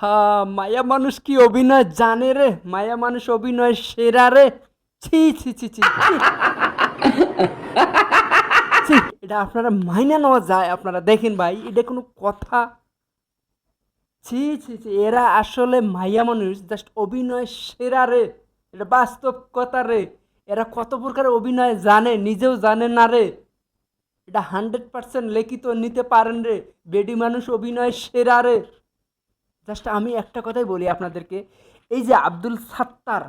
হা মায়া মানুষ কি অভিনয় জানে রে? মায়া মানুষ অভিনয় সেরা রে? ছি ছি ছি ছি এটা আপনারা মাইনা নেওয়া যায়, আপনারা দেখেন ভাই, এটা কোনো কথা। ছি ছি ছি, এরা আসলে মাইয়া মানুষ, জাস্ট অভিনয় সেরা রে। এটা বাস্তব কথা রে। এরা কত প্রকার অভিনয় জানে, নিজেও জানে না রে। এটা হান্ড্রেড পার্সেন্ট লিখিত নিতে পারেন রে। বেডি মানুষ অভিনয় সেরা রে। জাস্ট আমি একটা কথাই বলি আপনাদেরকে। এই যে আব্দুল সাত্তার,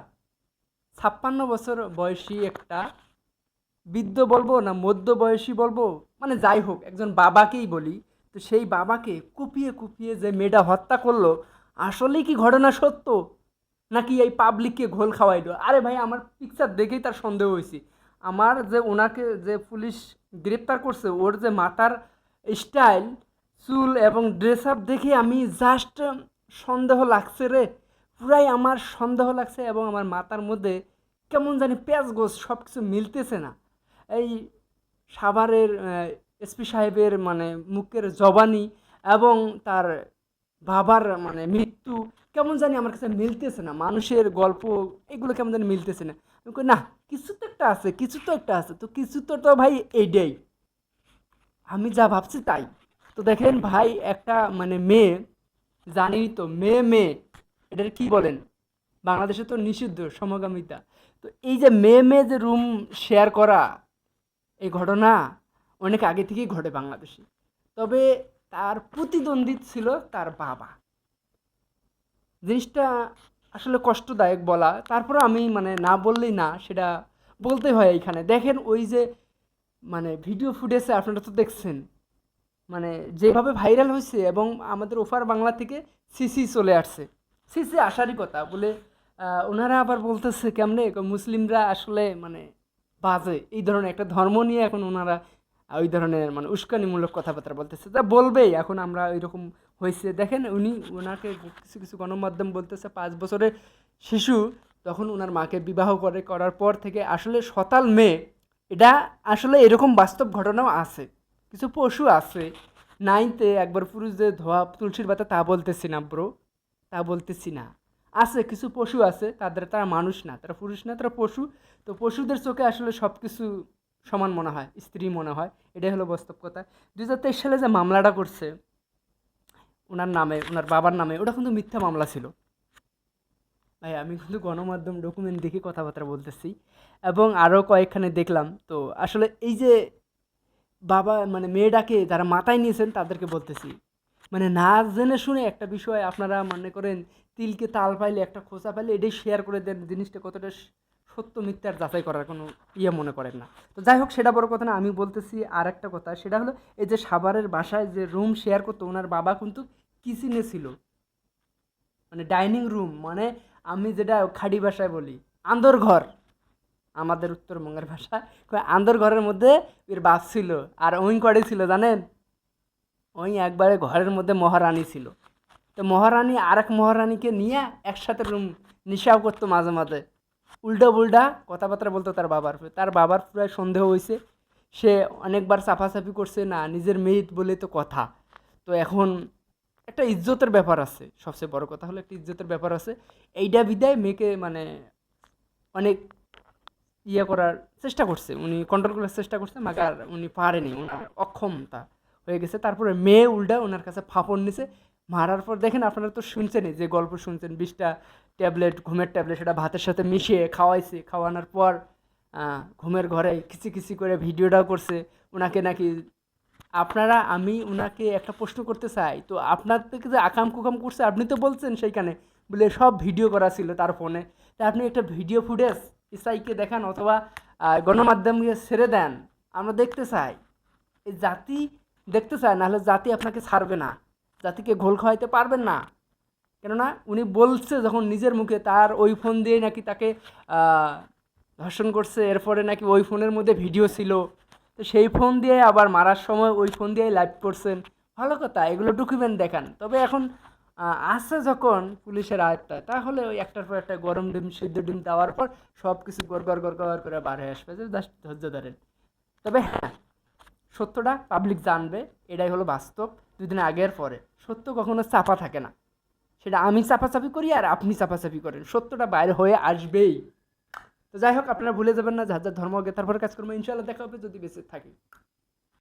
ছাপ্পান্ন বছর বয়সী একটা বৃদ্ধ বলব না মধ্য বয়সী বলব মানে যাই হোক, একজন বাবাকেই বলি, তো সেই বাবাকে কুপিয়ে কুপিয়ে যে মেয়েটা হত্যা করল আসলেই কি ঘটনা সত্য? নাকি এই পাবলিককে ঘোল খাওয়াইলো? আরে ভাই, আমার পিকচার দেখেই তার সন্দেহ হয়েছে। আমার যে ওনাকে যে পুলিশ গ্রেপ্তার করছে, ওর যে মাথার স্টাইল চুল এবং ড্রেস আপ দেখে আমি জাস্ট সন্দেহ লাগছে রে। পুরাই আমার সন্দেহ লাগছে এবং আমার মাথার মধ্যে কেমন জানি পেঁয়াজ গোস সব কিছু মিলতেছে না। এই সাভারের এসপি সাহেবের মানে মুখের জবানি এবং তার বাবার মানে মৃত্যু কেমন জানি আমার কাছে মিলতেছে না। মানুষের গল্প এগুলো কেমন জানি মিলতেছে না। আমি না, কিছু তো একটা আছে, কিছু তো একটা আছে। তো কিছু তো তো ভাই এইটাই। আমি যা ভাবছি তাই। তো দেখেন ভাই, একটা মানে মেয়ে জানেনই তো, মেয়ে মেয়ে, এটার কি বলেন? বাংলাদেশে তো নিষিদ্ধ সমগামিতা। তো এই যে মেয়ে মেয়ে যে রুম শেয়ার করা, এই ঘটনা অনেক আগে থেকেই ঘটে বাংলাদেশে। তবে তার প্রতিদ্বন্দ্বী ছিল তার বাবা। জিনিসটা আসলে কষ্টদায়ক বলা। তারপরে আমি মানে না বললেই না, সেটা বলতে হয় এইখানে। দেখেন ওই যে মানে ভিডিও ফুটেজে আপনারা তো দেখছেন। মানে যেভাবে ভাইরাল হয়েছে এবং আমাদের ওফার বাংলা থেকে সিসি চলে আসছে। সিসি আসারই কথা, বলে ওনারা আবার বলতেছে কেমনে মুসলিমরা আসলে মানে বাজে, এই ধরনের একটা ধর্ম নিয়ে এখন ওনারা ওই ধরনের মানে উস্কানিমূলক কথাবার্তা বলতেছে। তা বলবেই, এখন আমরা ওইরকম হয়েছে। দেখেন, উনি ওনাকে কিছু কিছু গণমাধ্যম বলতেছে, পাঁচ বছরের শিশু, তখন ওনার মাকে বিবাহ করে, করার পর থেকে আসলে সতাল মেয়ে। এটা আসলে এরকম বাস্তব ঘটনাও আছে। কিছু পশু আছে। নাইতে একবার পুরুষদের ধোয়া তুলসীর পাতা তা বলতেছি না ব্রো তা বলতেছি না। আছে, কিছু পশু আছে, তাদের তারা মানুষ না, তারা পুরুষ না, তারা পশু। তো পশুদের চোখে আসলে সব কিছু সমান মনে হয়, স্ত্রী মনে হয়, এটাই হলো বাস্তব কথা। দু হাজার তেইশ সালে যে মামলাটা করছে, ওনার নামে, ওনার বাবার নামে, ওটা কিন্তু মিথ্যা মামলা ছিল। ভাই, আমি কিন্তু গণমাধ্যম ডকুমেন্ট দেখে কথাবার্তা বলতেছি। এবং আরও কয়েকখানে দেখলাম। তো আসলে এই যে বাবা মানে মেয়েটাকে যারা মাথায় নিয়েছেন তাদেরকে বলতেছি। মানে না জেনে শুনে একটা বিষয় আপনারা মনে করেন, তিলকে তাল পাইলে, একটা খোঁচা পাইলে এটাই শেয়ার করে দেন জিনিসটা কতটা সত্য মিথ্যার যাচাই করার কোনো ইয়ে মনে করেন না। তো যাই হোক, সেটা বড় কথা না, আমি বলতেছি আর একটা কথা, সেটা হলো এই যে সাভারের বাসায় যে রুম শেয়ার করতো, ওনার বাবা কিন্তু কিচেনে ছিল। মানে ডাইনিং রুম মানে আমি যেটা খাড়ি ভাষায় বলি, আন্দর ঘর। আমাদের উত্তরবঙ্গের ভাষা। আন্দর ঘরের মধ্যে এর বাপ ছিল আর ওই কড়ে ছিল, জানেন? ওই একবারে ঘরের মধ্যে মহারানী ছিল। তো মহারানী আর এক মহারানীকে নিয়ে একসাথে রুম নেশাও করতো মাঝে মাঝে। উল্টা উল্টা কথাবার্তা বলতো তার বাবার। তার বাবার প্রায় সন্দেহ হয়েছে সে অনেকবার চাপাচাপি করছে, না, নিজের মেয়ে বলে তো কথা। তো এখন একটা ইজ্জতের ব্যাপার আছে, সবচেয়ে বড় কথা হলো একটা ইজ্জতের ব্যাপার আছে। এইটা বিদায় মেয়েকে মানে অনেক ইয়ে করার চেষ্টা করছে। উনি কন্ট্রোল করার চেষ্টা করছে মাগার উনি পারেনি ওনার অক্ষমতা হয়ে গেছে। তারপরে মেয়ে উল্টা ওনার কাছে ফাঁপড় নিছে। মারার পর দেখেন আপনারা তো শুনছেনই যে গল্প শুনছেন বিশটা ট্যাবলেট ঘুমের ট্যাবলেট সেটা ভাতের সাথে মিশিয়ে খাওয়াইছে। খাওয়ানোর পর ঘুমের ঘরে খিচি খিচি করে ভিডিওটাও করছে। ওনাকে নাকি আপনারা আমি ওনাকে একটা প্রশ্ন করতে চাই তো আপনার থেকে যে আকাম কুকাম করছে আপনি তো বলছেন সেইখানে বলে সব ভিডিও করা ছিল তার ফোনে। তা আপনি একটা ভিডিও ফুটেজ ইসাইকে দেখান অথবা গণমাধ্যমকে ছেড়ে দেন, আমরা দেখতে চাই। এই জাতি দেখতে চায়, নাহলে জাতি আপনাকে ছাড়বে না। জাতিকে ঘোল খাওয়াইতে পারবেন না। কেননা, উনি বলছে যখন নিজের মুখে, তার ওই ফোন দিয়ে নাকি তাকে ধর্ষণ করছে। এরপরে নাকি ওই ফোনের মধ্যে ভিডিও ছিল। তো সেই ফোন দিয়ে আবার মারার সময় ওই ফোন দিয়ে লাইভ করছেন। ভালো কথা, এগুলো ডকুমেন্ট দেখান। তবে এখন আছে যখন পুলিশের আয়ত্তা তাহলে ওই একটার পর একটা গরম ডিম, সিদ্ধ ডিম দেওয়ার পর সব কিছু গড় গড় করে বার হয়ে আসবে। জাস্ট ধৈর্য ধরেন। তবে হ্যাঁ সত্যটা পাবলিক জানবে, এটাই হলো বাস্তব, দুদিন আগের পরে। সত্য কখনো চাপা থাকে না। সেটা আমি চাপাচাপি করি আর আপনি চাপাচাপি করেন। সত্যটা বাইরে হয়ে আসবেই। তো যাই হোক, আপনারা ভুলে যাবেন না, যার যার ধর্ম তারপরে কাজ ইনশাল্লাহ দেখা হবে যদি বেঁচে থাকি।